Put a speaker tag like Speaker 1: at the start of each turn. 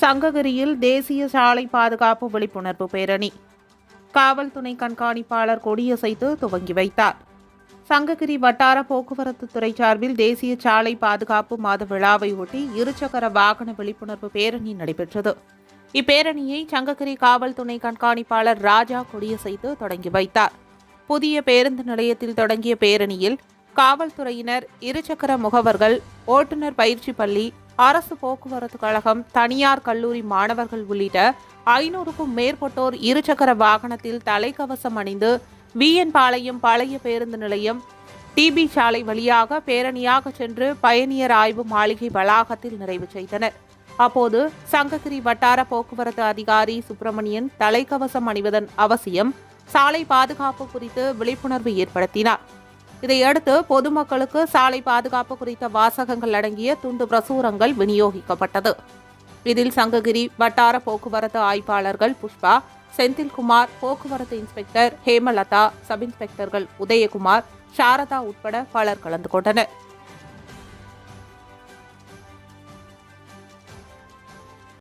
Speaker 1: சங்ககிரியில் தேசிய சாலை பாதுகாப்பு விழிப்புணர்வு பேரணி. காவல் துணை கண்காணிப்பாளர் கொடியசைத்து துவங்கி வைத்தார். சங்ககிரி வட்டார போக்குவரத்து துறை சார்பில் தேசிய சாலை பாதுகாப்பு மாத விழாவை ஒட்டி இருசக்கர வாகன விழிப்புணர்வு பேரணி நடைபெற்றது. இப்பேரணியை சங்ககிரி காவல் துணை கண்காணிப்பாளர் ராஜா கொடியசைத்து தொடங்கி வைத்தார். புதிய பேருந்து நிலையத்தில் தொடங்கிய பேரணியில் காவல்துறையினர் இருசக்கர முகவர்கள் ஓட்டுநர் பயிற்சி பள்ளி அரசு போக்குவரத்து கழகம் தனியார் கல்லூரி மாணவர்கள் உள்ளிட்ட ஐநூறுக்கும் மேற்பட்டோர் இருசக்கர வாகனத்தில் தலைக்கவசம் அணிந்து விஎன் பாளையம் பழைய பேருந்து நிலையம் டிபி சாலை வழியாக பேரணியாக சென்று பயணியர் ஆய்வு மாளிகை வளாகத்தில் நிறைவு செய்தனர். அப்போது சங்ககிரி வட்டார போக்குவரத்து அதிகாரி சுப்பிரமணியன் தலைக்கவசம் அணிவதன் அவசியம் சாலை பாதுகாப்பு குறித்து விழிப்புணர்வு ஏற்படுத்தினார். இதையடுத்து பொதுமக்களுக்கு சாலை பாதுகாப்பு குறித்த வாசகங்கள் அடங்கிய துண்டு பிரசுரங்கள் விநியோகிக்கப்பட்டது. இதில் சங்ககிரி வட்டார போக்குவரத்து ஆய்வாளர்கள் புஷ்பா செந்தில்குமார் போக்குவரத்து இன்ஸ்பெக்டர் ஹேமலதா சப் இன்ஸ்பெக்டர்கள் உதயகுமார் சாரதா உட்பட பலர் கலந்து கொண்டனர்.